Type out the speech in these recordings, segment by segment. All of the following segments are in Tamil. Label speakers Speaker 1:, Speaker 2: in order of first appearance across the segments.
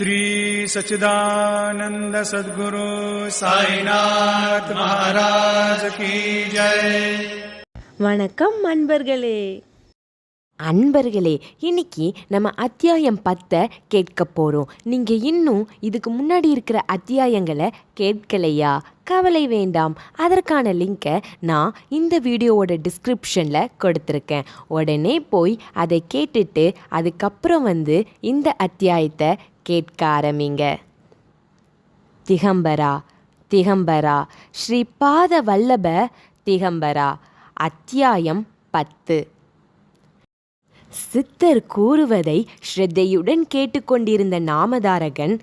Speaker 1: श्री सच्चिदानंद सद्गुरु साईनाथ महाराज की जय
Speaker 2: வணக்கம் அன்பர்களே அன்பர்களே இன்னைக்கு நம்ம அத்தியாயம் பத்தை கேட்க போகிறோம் நீங்கள் இன்னும் இதுக்கு முன்னாடி இருக்கிற அத்தியாயங்களை கேட்கலையா கவலை வேண்டாம் அதற்கான லிங்கை நான் இந்த வீடியோவோட டிஸ்கிரிப்ஷனில் கொடுத்துருக்கேன் உடனே போய் அதை கேட்டுட்டு அதுக்கப்புறம் வந்து இந்த அத்தியாயத்தை கேட்க ஆரம்பிங்க. திகம்பரா திகம்பரா ஸ்ரீபாத வல்லப திகம்பரா அத்தியாயம் பத்து. சித்தர் கூறுவதை ஸ்ரத்தையுடன் கேட்டுக்கொண்டிருந்த நாமதாரகன்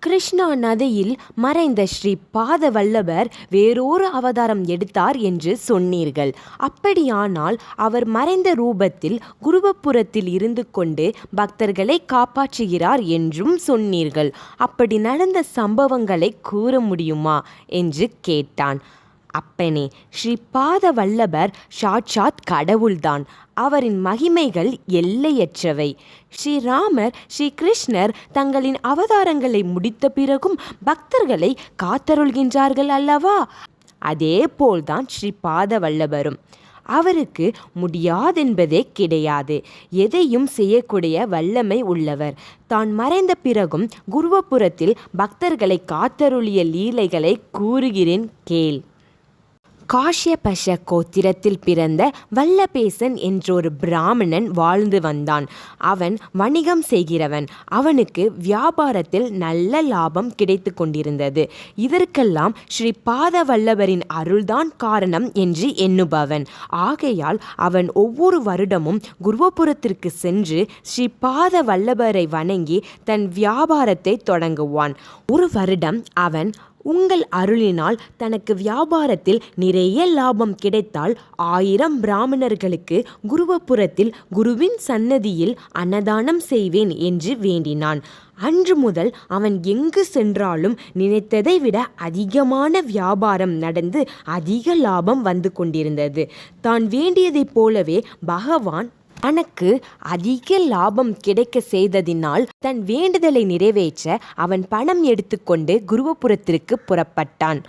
Speaker 2: கிருஷ்ணா நதியில் மறைந்த ஸ்ரீ பாதவல்லவர் வேறொரு அவதாரம் எடுத்தார் என்று சொன்னீர்கள். அப்படியானால் அவர் மறைந்த ரூபத்தில் குருவப்புறத்தில் இருந்து கொண்டு பக்தர்களை காப்பாற்றுகிறார் என்றும் சொன்னீர்கள். அப்படி நடந்த சம்பவங்களை கூற முடியுமா? என்று கேட்டான். அப்பனே ஸ்ரீ பாத வல்லபர் சாட்சாத் கடவுள்தான். அவரின் மகிமைகள் எல்லையற்றவை. ஸ்ரீராமர் ஸ்ரீ கிருஷ்ணர் தங்களின் அவதாரங்களை முடித்த பிறகும் பக்தர்களை காத்தருள்கின்றார்கள் அல்லவா? அதே போல்தான் ஸ்ரீ பாத வல்லபரும் அவருக்கு முடியாதென்பதே கிடையாது. எதையும் செய்யக்கூடிய வல்லமை உள்ளவர். தான் மறைந்த பிறகும் குருவபுரத்தில் பக்தர்களை காத்தருளிய லீலைகளை கூறுகிறேன் கேள். காஷ்யபஷ கோத்திரத்தில் பிறந்த வல்லபேசன் என்றொரு பிராமணன் வாழ்ந்து வந்தான். அவன் வணிகம் செய்கிறவன். அவனுக்கு வியாபாரத்தில் நல்ல லாபம் கிடைத்து கொண்டிருந்தது. இதற்கெல்லாம் ஸ்ரீ பாத வல்லவரின் அருள்தான் காரணம் என்று எண்ணுபவன். ஆகையால் அவன் ஒவ்வொரு வருடமும் குருவபுரத்திற்கு சென்று ஸ்ரீ பாத வணங்கி தன் வியாபாரத்தை தொடங்குவான். ஒரு வருடம் அவன் உங்கள் அருளினால் தனக்கு வியாபாரத்தில் நிறைய லாபம் கிடைத்தால் ஆயிரம் பிராமணர்களுக்கு குருவபுரத்தில் குருவின் சன்னதியில் அன்னதானம் செய்வேன் என்று வேண்டினான். அன்று முதல் அவன் எங்கு சென்றாலும் நினைத்ததை விட அதிகமான வியாபாரம் நடந்து அதிக லாபம் வந்து கொண்டிருந்தது. தான் வேண்டியதைப் போலவே பகவான் தனக்கு அதிக லாபம் கிடைக்க செய்ததினால் தன் வேண்டுதலை நிறைவேற்ற அவன் பணம் எடுத்துக்கொண்டு குருவபுரத்திற்கு புறப்பட்டான்.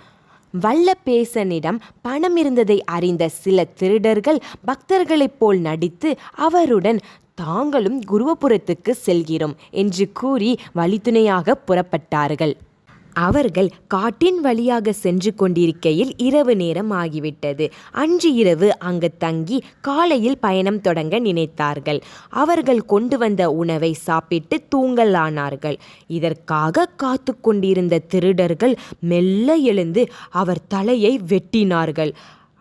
Speaker 2: வல்லபேசனிடம் பணம் இருந்ததை அறிந்த சில திருடர்கள் பக்தர்களைப் போல் நடித்து அவருடன் தாங்களும் குருவபுரத்துக்கு செல்கிறோம் என்று கூறி வழித்துணையாக புறப்பட்டார்கள். அவர்கள் காட்டின் வழியாக சென்று கொண்டிருக்கையில் இரவு நேரம் ஆகிவிட்டது. அன்று இரவு அங்கு தங்கி காலையில் பயணம் தொடங்க நினைத்தார்கள். அவர்கள் கொண்டு வந்த உணவை சாப்பிட்டு தூங்கலானார்கள். இதற்காக காத்து கொண்டிருந்த திருடர்கள் மெல்ல எழுந்து அவர் தலையை வெட்டினார்கள்.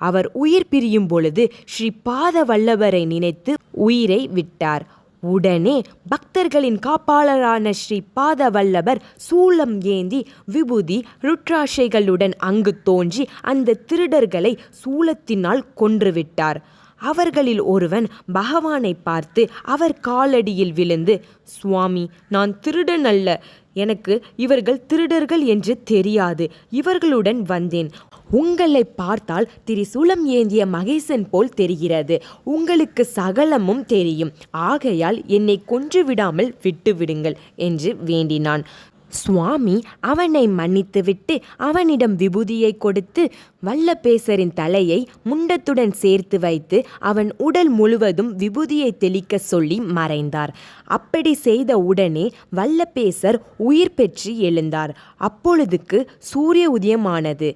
Speaker 2: அவர் உயிர் பிரியும் பொழுது ஸ்ரீ பாத வல்லவரை நினைத்து உயிரை விட்டார். உடனே பக்தர்களின் காப்பாளரான ஸ்ரீ பாத வல்லபர் சூலம் ஏந்தி விபூதி ருட்ராஷைகளுடன் அங்கு தோன்றி அந்த திருடர்களை சூலத்தினால் கொன்றுவிட்டார். அவர்களில் ஒருவன் பகவானை பார்த்து அவர் காலடியில் விழுந்து சுவாமி நான் திருடன் அல்ல எனக்கு இவர்கள் திருடர்கள் என்று தெரியாது இவர்களுடன் வந்தேன். உங்களை பார்த்தால் திரிசூலம் ஏந்திய மகேசன் போல் தெரிகிறது உங்களுக்கு சகலமும் தெரியும். ஆகையால் என்னை கொன்று விடாமல் விட்டு விடுங்கள் என்று வேண்டினான். சுவாமி அவனை மன்னித்துவிட்டு அவனிடம் விபூதியை கொடுத்து வல்லபேசரின் தலையை முண்டத்துடன் சேர்த்து வைத்து அவன் உடல் முழுவதும் விபூதியை தெளிக்க சொல்லி மறைந்தார். அப்படி செய்த உடனே வல்லபேசர் உயிர் பெற்று எழுந்தார். அப்பொழுதுக்கு சூரிய உதயமானது.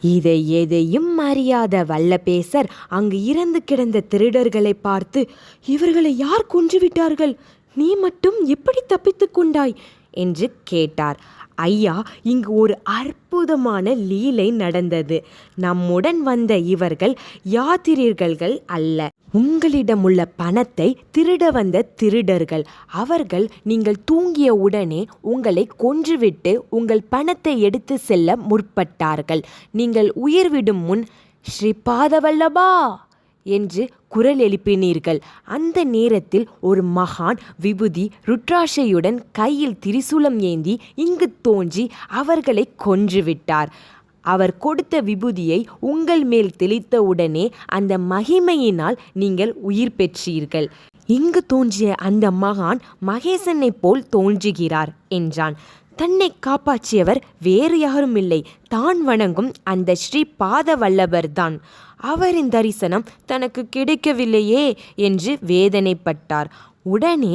Speaker 2: இதை எதையும் அறியாத வல்லபேசர் அங்கு இறந்து கிடந்த திருடர்களை பார்த்து இவர்களை யார் கொன்றுவிட்டார்கள் நீ மட்டும் எப்படி தப்பித்துக் கொண்டாய்? என்று கேட்டார். ஐயா இங்கு ஒரு அற்புதமான லீலை நடந்தது. நம்முடன் வந்த இவர்கள் யாத்திரிகர்கள் அல்ல. உங்களிடமுள்ள பணத்தை திருட வந்த திருடர்கள். அவர்கள் நீங்கள் தூங்கிய உடனே உங்களை கொன்றுவிட்டு உங்கள் பணத்தை எடுத்து செல்ல முற்பட்டார்கள். நீங்கள் உயிர்விடும் முன் ஸ்ரீ பாதவல்லபா! என்று குரல் எழுப்பினீர்கள். அந்த நேரத்தில் ஒரு மகான் விபூதி ருட்ராஷையுடன் கையில் திரிசூலம் ஏந்தி இங்கு தோன்றி அவர்களை கொன்றுவிட்டார். அவர் கொடுத்த விபூதியை உங்கள் மேல் தெளித்தவுடனே அந்த மகிமையினால் நீங்கள் உயிர் பெற்றீர்கள். இங்கு தோன்றிய அந்த மகான் மகேசனைப் போல் தோன்றுகிறார் என்றான். தன்னை காப்பாற்றியவர் வேறு யாரும் இல்லை. தான் வணங்கும் அந்த ஸ்ரீ பாத வல்லபர்தான் அவரின் தரிசனம் தனக்கு கிடைக்கவில்லையே என்று வேதனைப்பட்டார். உடனே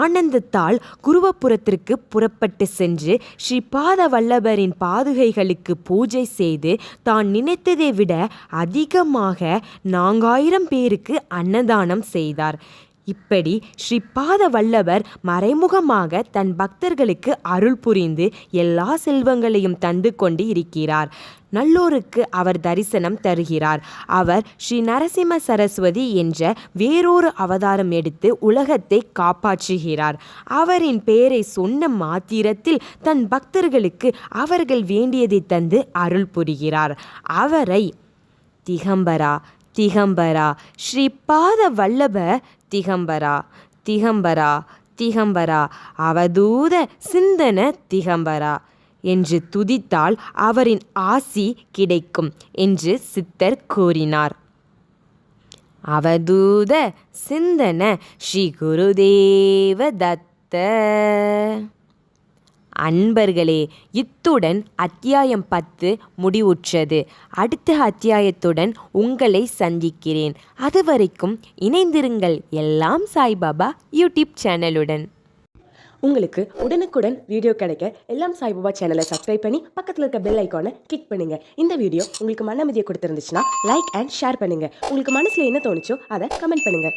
Speaker 2: ஆனந்தத்தால் குருவபுரத்திற்கு புறப்பட்டு சென்று ஸ்ரீ பாத வல்லபரின் பாதுகைகளுக்கு பூஜை செய்து தான் நினைத்ததை விட அதிகமாக நான்காயிரம் பேருக்கு அன்னதானம் செய்தார். இப்படி ஸ்ரீ பாத வல்லவர் மறைமுகமாக தன் பக்தர்களுக்கு அருள் புரிந்து எல்லா செல்வங்களையும் தந்து கொண்டு இருக்கிறார். நல்லோருக்கு அவர் தரிசனம் தருகிறார். அவர் ஸ்ரீ நரசிம்ம சரஸ்வதி என்ற வேறொரு அவதாரம் எடுத்து உலகத்தை காப்பாற்றுகிறார். அவரின் பெயரை சொன்ன மாத்திரத்தில் தன் பக்தர்களுக்கு அவர்கள் வேண்டியதை தந்து அருள் புரிகிறார். அவரை திகம்பரா திகம்பரா ஸ்ரீ பாத வல்லப திகம்பரா திகம்பரா திகம்பரா அவதூத சிந்தன திகம்பரா. என்று துதித்தால் அவரின் ஆசி கிடைக்கும் என்று சித்தர் கூறினார். அவதூத சிந்தன ஸ்ரீ குருதேவ தத்த. அன்பர்களே இத்துடன் அத்தியாயம் பத்து முடிவுற்றது. அடுத்த அத்தியாயத்துடன் உங்களை சந்திக்கிறேன். அதுவரைக்கும் இணைந்திருங்கள் எல்லாம் சாய்பாபா யூடியூப் சேனலுடன்.
Speaker 3: உங்களுக்கு உடனுக்குடன் வீடியோ கிடைக்க எல்லாம் சாய்பாபா சேனலை சப்ஸ்கிரைப் பண்ணி பக்கத்தில் இருக்க பெல் ஐக்கானை கிளிக் பண்ணுங்க. இந்த வீடியோ உங்களுக்கு மன அமைதியை கொடுத்துருந்துச்சுன்னா லைக் அண்ட் ஷேர் பண்ணுங்க. உங்களுக்கு மனசில் என்ன தோணுச்சோ அதை கமெண்ட் பண்ணுங்க.